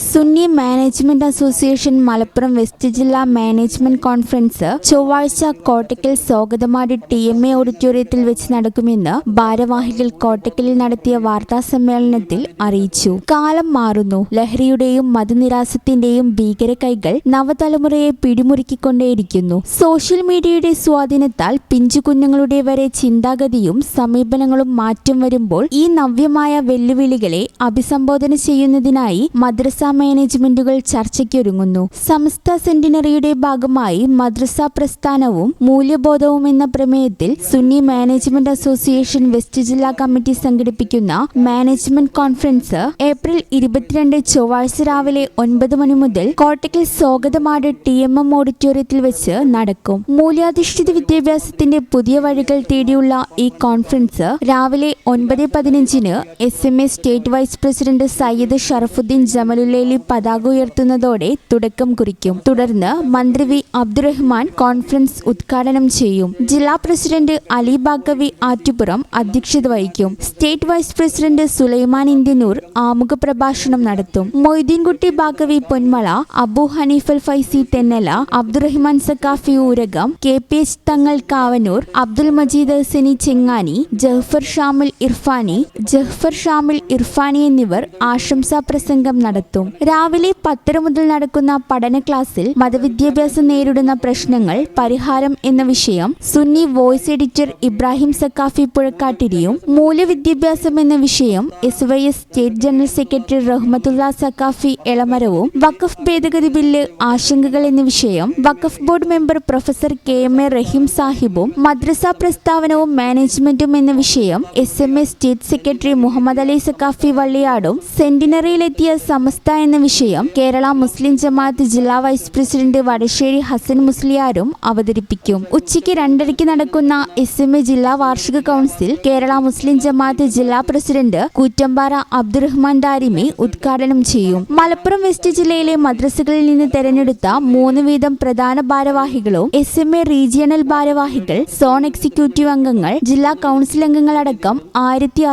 Sunni management association Malappuram west ജില്ലാ management conference ചൊവ്വാഴ്ച കോട്ടക്കൽ സ്വാഗതമാടി ടി എം എ ഓഡിറ്റോറിയത്തിൽ വെച്ച് നടക്കുമെന്ന് ഭാരവാഹികൾ കോട്ടക്കലിൽ നടത്തിയ വാർത്താ സമ്മേളനത്തിൽ അറിയിച്ചു. കാലം മാറുന്നു. ലഹരിയുടെയും മതനിരാസത്തിന്റെയും ഭീകര കൈകൾ നവതലമുറയെ പിടിമുറുക്കിക്കൊണ്ടേയിരിക്കുന്നു. സോഷ്യൽ മീഡിയയുടെ സ്വാധീനത്താൽ പിഞ്ചുകുഞ്ഞുങ്ങളുടെ വരെ ചിന്താഗതിയും സമീപനങ്ങളും മാറ്റം വരുമ്പോൾ ഈ നവ്യമായ വെല്ലുവിളികളെ അഭിസംബോധന ചെയ്യുന്നതിനായി മദ്രസ മാനേജ്മെന്റുകൾ ചർച്ചയ്ക്കൊരുങ്ങുന്നു. സമസ്ത സെന്റിനറിയുടെ ഭാഗമായി മദ്രസ പ്രസ്ഥാനവും മൂല്യബോധവും എന്ന പ്രമേയത്തിൽ സുന്നി മാനേജ്മെന്റ് അസോസിയേഷൻ വെസ്റ്റ് ജില്ലാ കമ്മിറ്റി സംഘടിപ്പിക്കുന്ന മാനേജ്മെന്റ് കോൺഫറൻസ് ഏപ്രിൽ ഇരുപത്തിരണ്ട് ചൊവ്വാഴ്ച രാവിലെ ഒൻപത് മണി മുതൽ Kottakkal Swagathamad T M M ഓഡിറ്റോറിയത്തിൽ വെച്ച് നടക്കും. മൂല്യാധിഷ്ഠിത വിദ്യാഭ്യാസത്തിന്റെ പുതിയ വഴികൾ തേടിയുള്ള ഈ കോൺഫറൻസ് രാവിലെ ഒൻപത് പതിനഞ്ചിന് S M A state vice president Sayyid Sharafuddeen Jamalullaili പതാക ഉയർത്തുന്നതോടെ തുടക്കം കുറിക്കും. തുടർന്ന് മന്ത്രി വി അബ്ദുറഹ്മാൻ കോൺഫറൻസ് ഉദ്ഘാടനം ചെയ്യും. ജില്ലാ പ്രസിഡന്റ് അലി ബാഗവി ആറ്റുപുറം അധ്യക്ഷത വഹിക്കും. State vice president Sulaiman Indianoor ആമുഖ പ്രഭാഷണം നടത്തും. Moideenkutty Baqavi Ponmala Abu Haneefal Faizy Thennala Abdurahman Saqafi Oorakam K P H Thangal Kavanoor Abdul Majeed Hasani Chengani Jahfar Shamil Irfani Jahfar Shamil Irfani എന്നിവർ ആശംസാ പ്രസംഗം നടത്തും. രാവിലെ പത്തര മുതൽ നടക്കുന്ന പഠന ക്ലാസ്സിൽ മതവിദ്യാഭ്യാസം നേരിടുന്ന പ്രശ്നങ്ങൾ പരിഹാരം എന്ന വിഷയം സുന്നി വോയിസ് എഡിറ്റർ ഇബ്രാഹിം സക്കാഫി പുഴക്കാട്ടിരിയും. മൂല്യവിദ്യാഭ്യാസം എന്ന വിഷയം S Y S state general secretary Rahmathulla Saqafi എളമരവും വഖഫ് ഭേദഗതി ബില്ല് ആശങ്കകൾ എന്ന വിഷയം Waqf board member professor K M A Rahim സാഹിബും മദ്രസ പ്രസ്താവനവും മാനേജ്മെന്റും എന്ന വിഷയം S M A state secretary Muhammad Ali Saqafi വള്ളിയാടും സെന്റിനറിയിലെത്തിയ സമസ്ത എന്ന വിഷയം കേരള മുസ്ലിം ജമാഅത്ത് ജില്ലാ വൈസ് പ്രസിഡന്റ് വടശ്ശേരി ഹസൻ മുസ്ലിയാരും അവതരിപ്പിക്കും. ഉച്ചയ്ക്ക് രണ്ടരയ്ക്ക് നടക്കുന്ന എസ് എം എ ജില്ലാ വാർഷിക കൗൺസിൽ കേരള മുസ്ലിം ജമാഅത്ത് ജില്ലാ പ്രസിഡന്റ് കൂറ്റമ്പാറ അബ്ദുറഹ്മാൻ ദാരിമി ഉദ്ഘാടനം ചെയ്യും. മലപ്പുറം വെസ്റ്റ് ജില്ലയിലെ മദ്രസകളിൽ നിന്ന് തെരഞ്ഞെടുത്ത മൂന്ന് വീതം പ്രധാന ഭാരവാഹികളും എസ് എം എ റീജിയണൽ ഭാരവാഹികൾ സോൺ എക്സിക്യൂട്ടീവ് അംഗങ്ങൾ ജില്ലാ കൗൺസിൽ അംഗങ്ങളടക്കം ആയിരത്തി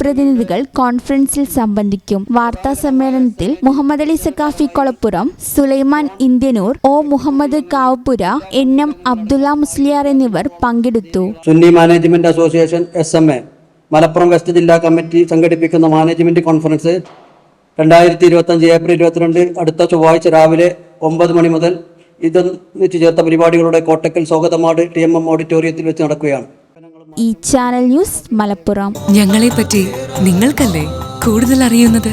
പ്രതിനിധികൾ കോൺഫറൻസിൽ സംബന്ധിക്കും. വാർത്താ സമ്മേളനത്തിൽ Muhammad Ali Saqafi Kolappuram Sulaiman Indianoor O Muhammad Kavpura N M Abdulla Musliyar എന്നിവർ പങ്കെടുത്തു. Sunni management association S M A. Malappuram west ജില്ലാ കമ്മിറ്റി സംഘടിപ്പിക്കുന്ന മാനേജ്മെന്റ് കോൺഫറൻസ് രണ്ടായിരത്തി ഇരുപത്തഞ്ച് ഏപ്രിൽ ഇരുപത്തിരണ്ട് അടുത്ത ചൊവ്വാഴ്ച രാവിലെ ഒമ്പത് മണി മുതൽ ഇതൊന്നിച്ച് ചേർത്ത പരിപാടികളുടെ Kottakkal Swagathamad T M M ഓഡിറ്റോറിയത്തിൽ വെച്ച് നടക്കുകയാണ്. ഈ ചാനൽ ന്യൂസ് മലപ്പുറം. ഞങ്ങളെ പറ്റി നിങ്ങൾക്കല്ലേ കൂടുതൽ അറിയുന്നത്?